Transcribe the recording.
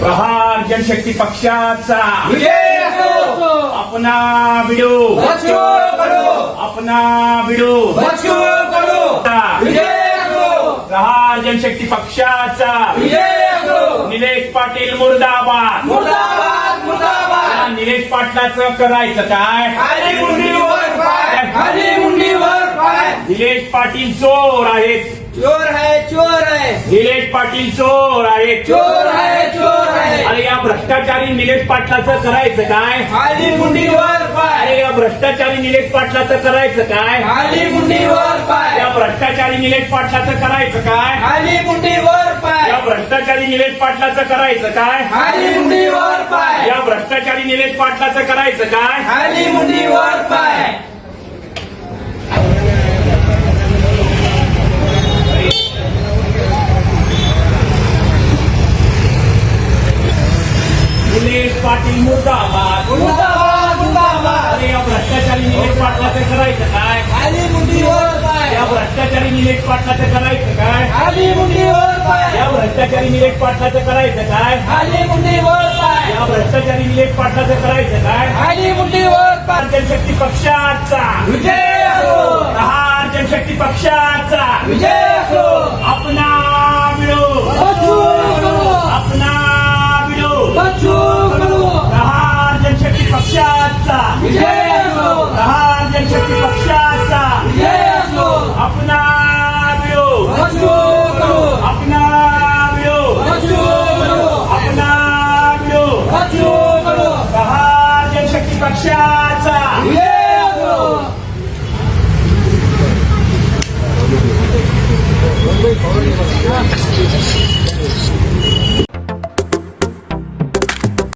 जनशक्ती पक्षाचा. विजय असो अपना बिडू. बच्चू कडू अपना बिडू. बच्चू कडू विजय असो प्रहार जनशक्ती पक्षाचा. विजय असो निलेश पाटील मुर्दाबाद. मुर्दाबाद मुर्दाबाद निलेश पाटलाचं करायचं काय? खाली मुंडीवर पाय. खाली मुंडीवर पाय. निलेश पाटील चोर आहेत. चोर है चोर निलेश पाटील चोर आहेत चोर है चोर है अरे या भ्रष्टाचारी निलेश पाटलाचं करायचं काय? खाली मुंडीवर पाय. अरे या भ्रष्टाचारी निलेश पाटलाचं करायचं काय? खाली मुंडीवर पाय. या भ्रष्टाचारी निलेश पाटलाचं करायचं काय? खाली मुंडीवर पाय. या भ्रष्टाचारी निलेश पाटलाचं करायचं काय? खाली मुंडीवर पाय. या भ्रष्टाचारी निलेश पाटलाचं करायचं काय? खाली मुंडीवर पाय निलेश पाटील मुर्दाबाद. मुर्दाबाद मुर्दाबाद. अरे या भ्रष्टाचारी निलेश पाटलाचं करायचं काय? खाली मुंडीवर पाय या भ्रष्टाचारी निलेश पाटलाचं करायचं काय? खाली मुंडीवर पाय या भ्रष्टाचारी निलेश पाटलाचं करायचं काय? खाली मुंडीवर पाय या भ्रष्टाचारी निलेश पाटलाचं करायचं काय? खाली मुंडीवर पाय जनशक्ती पक्षाचा. विजय असो. प्रहार जनशक्ती पक्षाचा. विजय असो. अपना कडू अपना बच्चू कडू प्रहार जनशक्ती पक्षाचा विजय